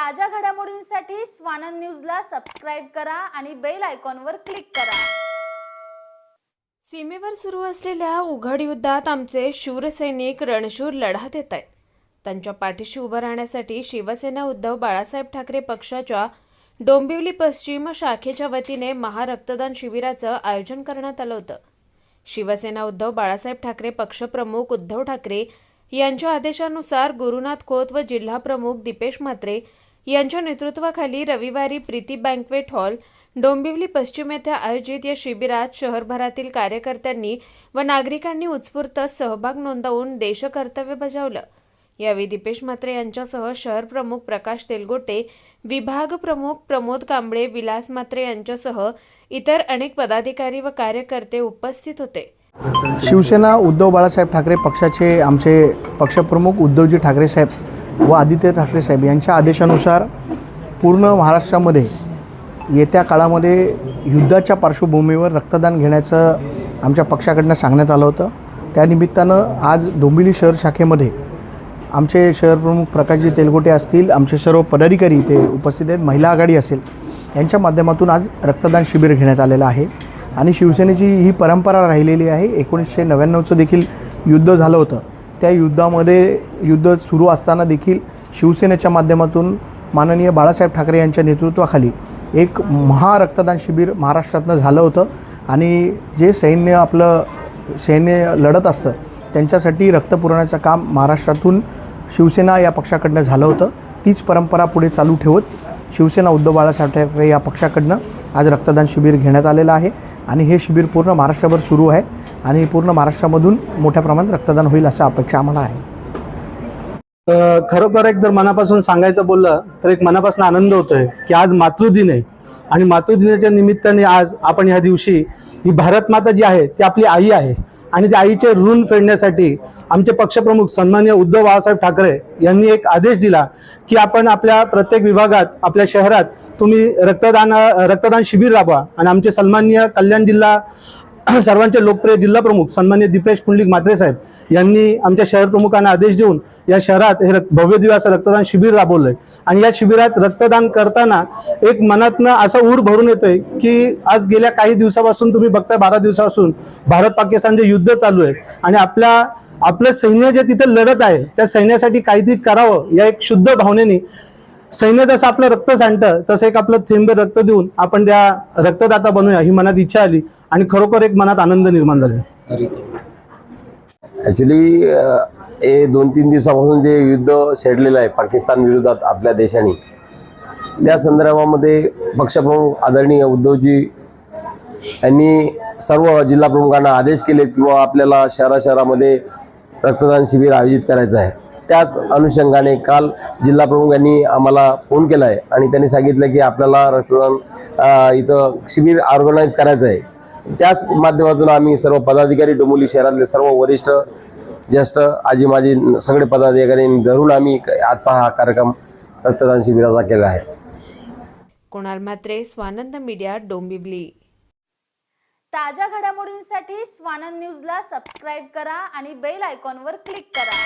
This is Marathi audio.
ताज्या घडामोडींसाठी स्वानंद न्यूजला सबस्क्राईब करा आणि बेल आयकॉनवर क्लिक करा. सीमेवर सुरू असलेल्या उघड युद्धात आमचे शूरसैनिक रणशूर लढा देत आहेत. त्यांच्या पाठीशी उभं राहण्यासाठी शिवसेना उद्धव बाळासाहेब ठाकरे पक्षाच्या डोंबिवली पश्चिम शाखेच्या वतीने महारक्तदान शिबिराचं आयोजन करण्यात आलं होतं. शिवसेना उद्धव बाळासाहेब ठाकरे पक्षप्रमुख उद्धव ठाकरे यांच्या आदेशानुसार गुरुनाथ खोत व जिल्हा प्रमुख दीपेश म्हात्रे यांच्या नेतृत्वाखाली रविवारी प्रीती बँकवेट हॉल डोंबिवली पश्चिम येथे आयोजित या शिबिरात शहरभरातील कार्यकर्त्यांनी व नागरिकांनी उत्स्फूर्त सहभाग नोंदवून देशकर्तव्य बजावलं. यावेळी दीपेश म्हात्रे यांच्यासह शहर प्रमुख प्रकाश तेलगोटे विभाग प्रमुख प्रमोद कांबळे विलास म्हात्रे यांच्यासह इतर अनेक पदाधिकारी व कार्यकर्ते उपस्थित होते. शिवसेना उद्धव बाळासाहेब ठाकरे पक्षाचे आमचे पक्षप्रमुख उद्धवजी ठाकरे साहेब व आदित्य ठाकरे साहेब यांच्या आदेशानुसार पूर्ण महाराष्ट्रामध्ये येत्या काळामध्ये युद्धाच्या पार्श्वभूमीवर रक्तदान घेण्याचं आमच्या पक्षाकडनं सांगण्यात आलं होतं. त्यानिमित्तानं आज डोंबिवली शहर शाखेमध्ये आमचे शहरप्रमुख प्रकाशजी तेलगोटे असतील आमचे सर्व पदाधिकारी इथे उपस्थित आहेत महिला आघाडी असेल यांच्या माध्यमातून आज रक्तदान शिबिर घेण्यात आलेलं आहे. आणि शिवसेनेची ही परंपरा राहिलेली आहे. एकोणीसशे नव्याण्णवचं देखील युद्ध झालं होतं. त्या युद्धामध्ये युद्ध सुरू असताना देखील शिवसेनेच्या माध्यमातून माननीय बाळासाहेब ठाकरे यांच्या नेतृत्वाखाली एक महारक्तदान शिबिर महाराष्ट्रातनं झालं होतं. आणि जे सैन्य आपलं सैन्य लढत असतं त्यांच्यासाठी रक्त पुरवण्याचं काम महाराष्ट्रातून शिवसेना या पक्षाकडनं झालं होतं. तीच परंपरा पुढे चालू ठेवत शिवसेना उद्धव बाळासाहेब ठाकरे या पक्षाकडनं आज रक्तदान शिबिर घेण्यात आलेलं आहे आणि हे शिबिर पूर्ण महाराष्ट्रभर सुरू आहे आणि पूर्ण महाराष्ट्रामधून मोठ्या प्रमाणात रक्तदान होईल अशा अपेक्षा आम्हाला आहे. खरोखर एक जर मनापासून सांगायचं बोललं तर एक मनापासून आनंद होतोय की आज मातृदिन आहे. आणि मातृदिनाच्या निमित्ताने आज आपण ह्या दिवशी ही भारत माता जी आहे ती आपली आई आहे. आणि त्या आईचे ऋण फेडण्यासाठी आमचे पक्षप्रमुख सन्मान्य उद्धव बाळासाहेब ठाकरे यांनी एक आदेश दिला की आपण आपल्या प्रत्येक विभागात आपल्या शहरात तुम्ही रक्तदान रक्तदान शिबिर राबवा. आणि आमचे सन्मान्य कल्याण जिल्हा सर्वांचे लोकप्रिय जिल्हा प्रमुख सन्मान्य दीपेश पुंडलिक म्हात्रे साहेब यांनी आमच्या शहर प्रमुखांना आदेश देऊन या शहरात हे रक- भव्य दिवस रक्तदान शिबिर राबवलंय. आणि या शिबिरात रक्तदान करताना एक मनातनं असा ऊर भरून येतोय की आज गेल्या काही दिवसापासून तुम्ही बघताय बारा दिवसापासून भारत पाकिस्तान जे युद्ध चालू आहे आणि आपल्या आपलं सैन्य जे तिथे लढत आहे त्या सैन्यासाठी काहीतरी करावं या एक शुद्ध भावनेने सैन्य जसं आपलं रक्त सांडतं तसं एक आपलं थेंबे रक्त देऊन आपण त्या रक्तदाता बनूया ही मनात इच्छा आली आणि खरोखर एक मनात आनंद निर्माण झाला. ॲक्च्युली हे दोन तीन दिवसापासून जे युद्ध छेडलेलं आहे पाकिस्तान विरोधात आपल्या देशाने त्या संदर्भामध्ये पक्षप्रमुख आदरणीय उद्धवजी यांनी सर्व जिल्हा प्रमुखांना आदेश केले किंवा आपल्याला शहरा शहरामध्ये रक्तदान शिबिर आयोजित करायचं आहे. त्याच अनुषंगाने काल जिल्हा प्रमुख यांनी आम्हाला फोन केला आहे आणि त्यांनी सांगितलं की आपल्याला रक्तदान इथं शिबिर ऑर्गनाईज करायचं आहे. त्याच माध्यमातून आम्ही सर्व पदाधिकारी डोंबिवली शहरातले सर्व वरिष्ठ ज्येष्ठ आजी माजी सगळे पदाधिकाऱ्यांनी धरून आम्ही आजचा हा कार्यक्रम रक्तदान शिबिराचा केला आहे. कुणाल म्हात्रे स्वानंद मीडिया डोंबिवली. ताज्या घडामोडींसाठी स्वानंद न्यूजला सबस्क्राईब करा आणि बेल आयकॉनवर क्लिक करा.